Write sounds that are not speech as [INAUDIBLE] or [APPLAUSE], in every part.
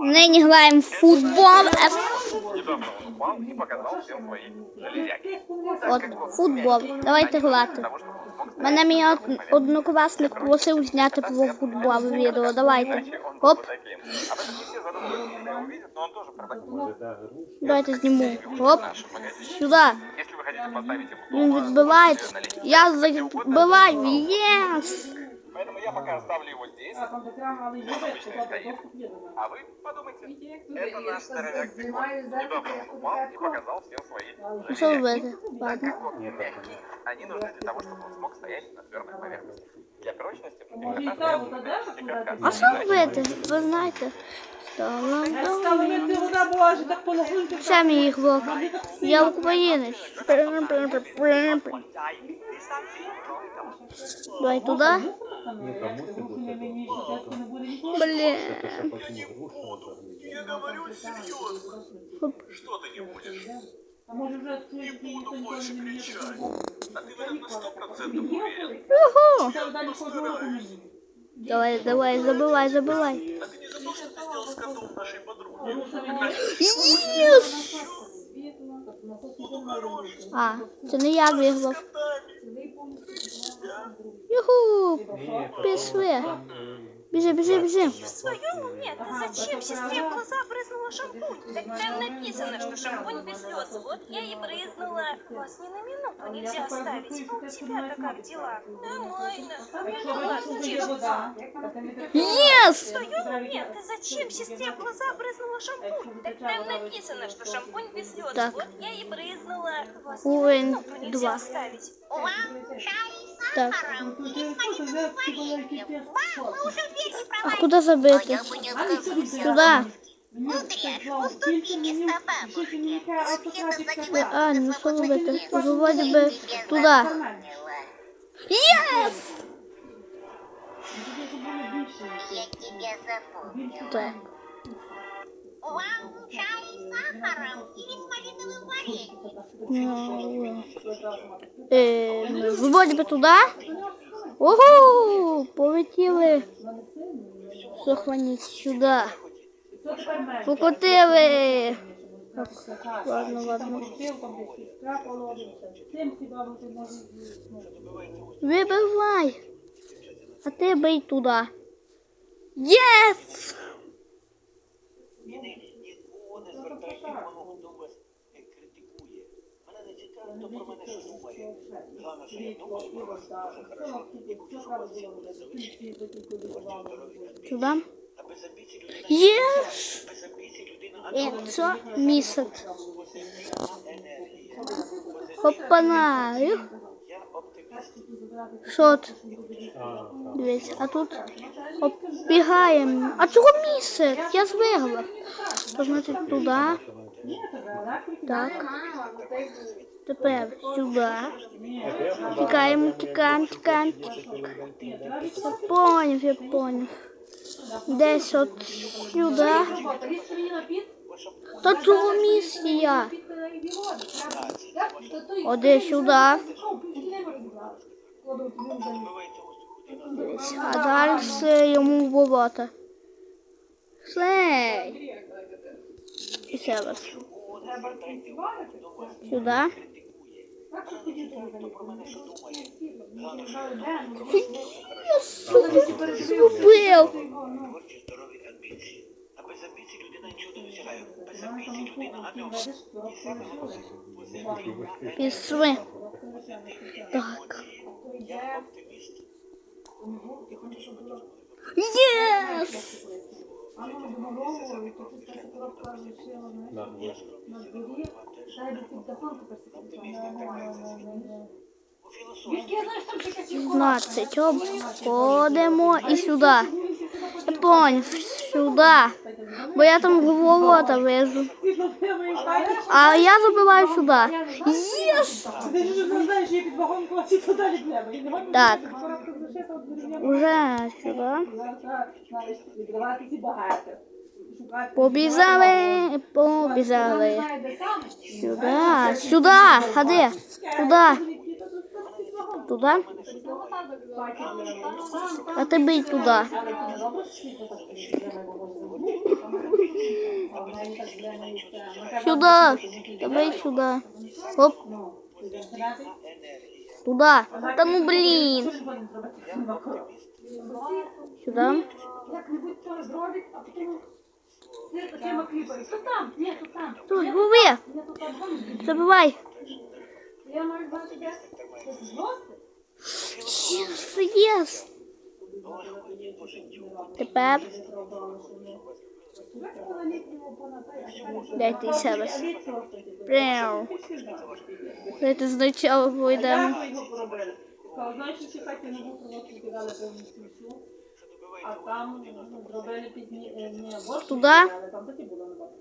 Нині граємо в футбол. Е, Недавно он упал и показал всем свои железяки. От, футбол. Давайте грати. Потому что он смог Мене мій од- однокласник просив зняти про футбол відео. Давайте. он Оп, был таким. Об этом не все задумываются, когда его увидят, но он тоже про такое. давайте зніму. Оп, В нашем магазине. сюди. Если вы хотите поставить ему Він дома, відбивається. налить Я забиваю. Єс! Поэтому я пока оставлю его здесь. А там прямо але є, Обычный стоит. А вы подумайте. Это наш здоровяк Бекон. Недавно он упал и показал всем свои Що железяки. робити? Так Ладно. как он мягкий, они нужны для того, чтобы он смог стоять на твердой поверхности. Для прочности Може, і приготовляют каву додаш, сертификат. А що робити? Ви знаєте? Стала Стало, як ти вода була, аж так полегонько. Це мій ігрок. Я українець. Давай туди. Блін. Я говорю серьезно. Что ты не будешь? А може вже чуєш, Не ніхто буду ніколи больше не вміє. кричать. А ты в этом на сто процентов уверен? Юху. Та далі кожного року мені. Давай, давай, забивай, забивай. А ты не за то, что ты сделал с котом нашей подруги? Єс! А, це не я виграв. Юху! Пішли. Біжи, біжи, біжи. В своем уме? Ты зачем сестре в глаза брызнула шампунь? Так там написано, что шампунь без слез. Вот я и брызнула. Вас ни на минуту нельзя оставить. А у тебя-то как дела? Нормально. Якщо Ну ви ладно, тут є честно. вода, та не так Єс! В своем уме? Ты зачем сестре в глаза брызнула шампунь? Так там написано, что шампунь без слез. Так. Вот я и брызнула. Вас ни на Уровень минуту нельзя два. оставить. Так. Тут я хочу взяти ці маленькі тести. А куди забити? А не сюди. Сюди. А, ну що робити? Вже вроді би туди. Єс! Я тебя запомнил. Так. Вам чай с сахаром и рисмалиновым е, туда. Ого, полетели. Сохранить сюда. Покотили. Так, ладно, ладно. Вибивай. А ти бий туди. Єс! Yes! не звертайте увагу, хто вас е, критикує. Мене не цікаво, хто про мене що думає. Головне, що я думаю про вас дуже хорошо. І хочу, щоб у вас всі були здорові. Будьте здорові, амбіції. Туди. А без амбіцій людина Єс! без амбіцій людина І це місяць. позитивна енергія. Хопана. Юх. Я оптиміст. Що тут? Дивись, а тут оббігаємо. А чого місяць? Я звигла. То значить туди. Так. Тепер сюди. Тікаємо, тікаємо, тікаємо. Я поняв, я поняв. Десь от сюди. Та чого місія? Оде сюди. Вбивайте воздух. Дивись, А далі йому в болото. Шлей. І ще раз. Нікого не звертайте увагу, хто вас Сюди. критикує. Мене не цікаво, хто про мене що думає. Головне, що я думаю про вас Зробив. творчі здорові амбіції. А без амбіцій людина нічого не досягає. Без амбіцій людина амбіція. І саме головне позитивна енергія. Пішли. Так. Я оптиміст. Я хочу, щоб ви теж були Єс! у філософії. 15. Обходимо і сюди. Я поняв, сюди. Бо я там в ворота вижу. А я забиваю сюди. Єс! Ти ж не знаєш, я під вагон класі то далі треба. Так. Уже сюди. Відкривати ці багато. Побіжали, побіжали. Сюди, сюди, ходи. Туди. Туди. А ти бий туди. Сюда. що ти Давай сюда. Оп, Ну, ти йдеш грати? туда. Да ну блин. Що ж будемо зробити? Сюда. Як-небудь то зробить, а потім... Ти такими кліпами. Що там? Ні, тут там. Стой, Вове, Я тут там. забивай. Я маю знати, де. Це злости? Єс, єс. Тепер дайте ще раз. Пряу. Давайте спочатку вийдемо. Як ви його поробили? Сказав, знаєш, що хаті не був проводку кидали повністю всю, а там ну, зробили під ні, е, не борщ, Туди? але там таки було на бабку.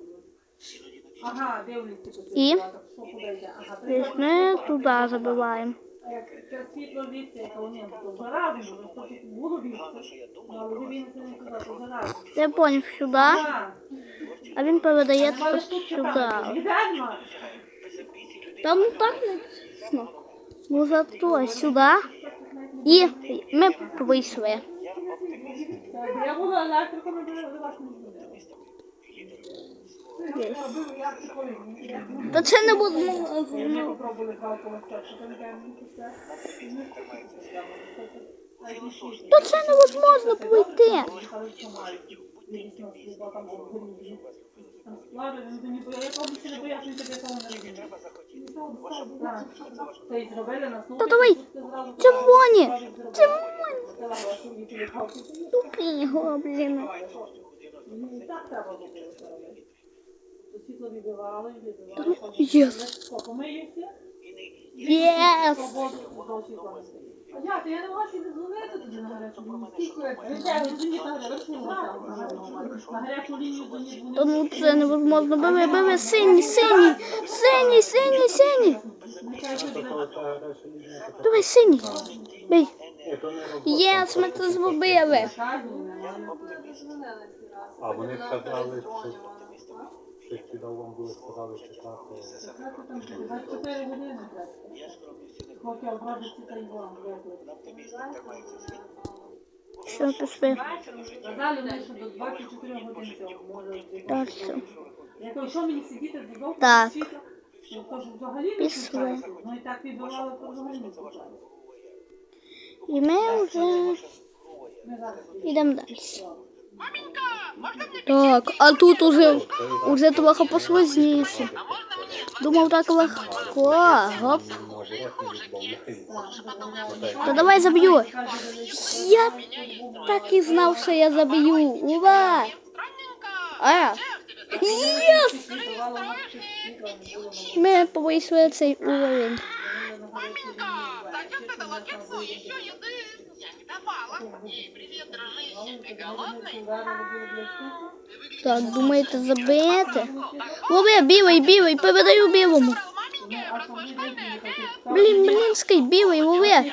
Ага, дивлюся по І? Що куди йде? Ага, то Десь ми туди забиваємо. А як це світло звідси, яке у нього, то заразно, ну, то тут було звідси. Ну, але він це не казав, то заразно. Я поняв сюди, Так. а він передає Але тепер тут сюди. чекати, віддальма. Там ну так не тісно. Ну зато сюди. І ми вийшли. Так, Я була електриком, але до вас не Є. Та це не було. Ну, ну, Та це невозможно пройти. Та давай! Червоні! Червоні! Тупі його, блін. Так треба було Світло відбивали, відбивали. Yes. Помиєшся? Yes. Дядя, я не можу не дзвонити тобі на гарячу. На гарячу лінію дзвонити. Тому ну, це невозможно. Бими, бими, синій, синій, синій, синій, синій. Давай, синій. Бий. Єс, ми це зробили. А вони казали, що... щось кидав вам було сказали читати. 24 години треба. Поки обробиться та й вам. Що пішли? Казали, мені, що до 24 годин цього може бути. Так, все. Я кажу, що мені сидіти додому? Так. вчити? Я кажу, взагалі не Пішли. включається. Ну і так відбивали, то взагалі не включається. І ми вже Ми зараз йдемо далі. Так, а тут уже, уже трохи посложніше. Думав так легко. Гоп. Та давай заб'ю. Я так і знав, що я заб'ю. Ура! А! Єс! Ми повийшли цей уровень. Зачем ты дала кексу еще еды? Я не давала. Эй, привет, дружище, ты голодный? Так, думаєте забити? Лови, білий, білий, передаю білому. Маменька, раз ваш поймет, Блін, блінський, білий, лови.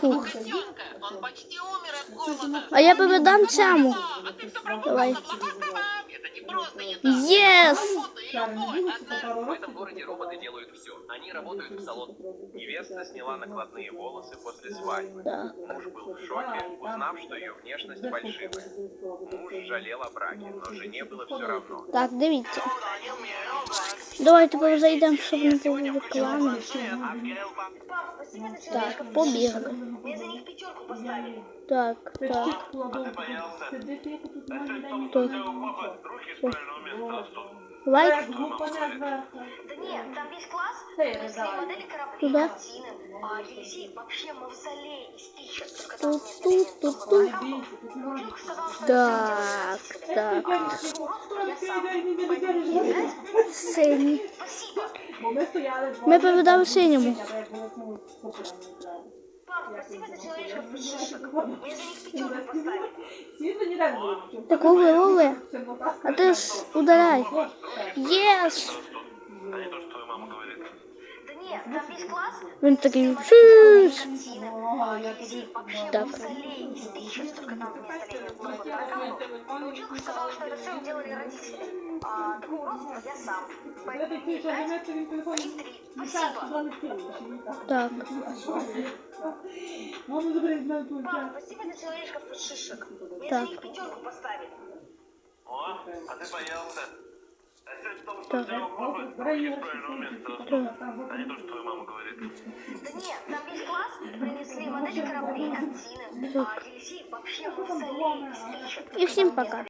Фух. котенка, он почти умер от голода. А я передам цьому. А ты все про Давай. Это не просто еда. Єс! Работа И любовь. Одна В этом городе роботы делают все. Они работают в салон. Невеста сняла накладные волосы после свадьбы. Так. Муж был в шоке, узнав, что ее внешность фальшивая. Муж жалел о браке, но жене было все равно. Так, дивіться. Давайте зайдемо, щоб не було реклами. Так, побігли. Мне за них пятерку поставили. Так, так, день. так. Лайк Група не. Да нет, там весь класс. Ты, Там все давай. модели кораблей, Туда? картины. А Елисей вообще мавзолей из. Мухаммада. Мужик сказал, что Так, так. Синій. Спасибо. Бо ми передали синьому. Папа, спасибо за человечков шишек. Мне за них [LAUGHS] пятерку поставили. Світло ніде не було. Так, лови, лови. Темнота. А ти ж ударяй. Єс! Да нет, там весь класс. Він такий шиш. Картины. Ага, я Елисей туди. вообще Так. мавзолей из тысяч. Только там вместо легенды Мухаммада. Училка сказала, что это все делали родители. А такого роста я сам. Я Поэтому такий, що пять, заметив він телефон. три, три. Так, Спасибо. туди не кинули, ще ні так. Так. Мама заберіть мене тут. Папа, спасибо за человечков шишек. Мне Так. за них пятерку поставили. О, а ты боялся. Так. Бронировщик. А не то, что твоя мама говорит. Да нет, там весь класс принесли модели кораблей от Тины. А Елисей вообще. І всім пока.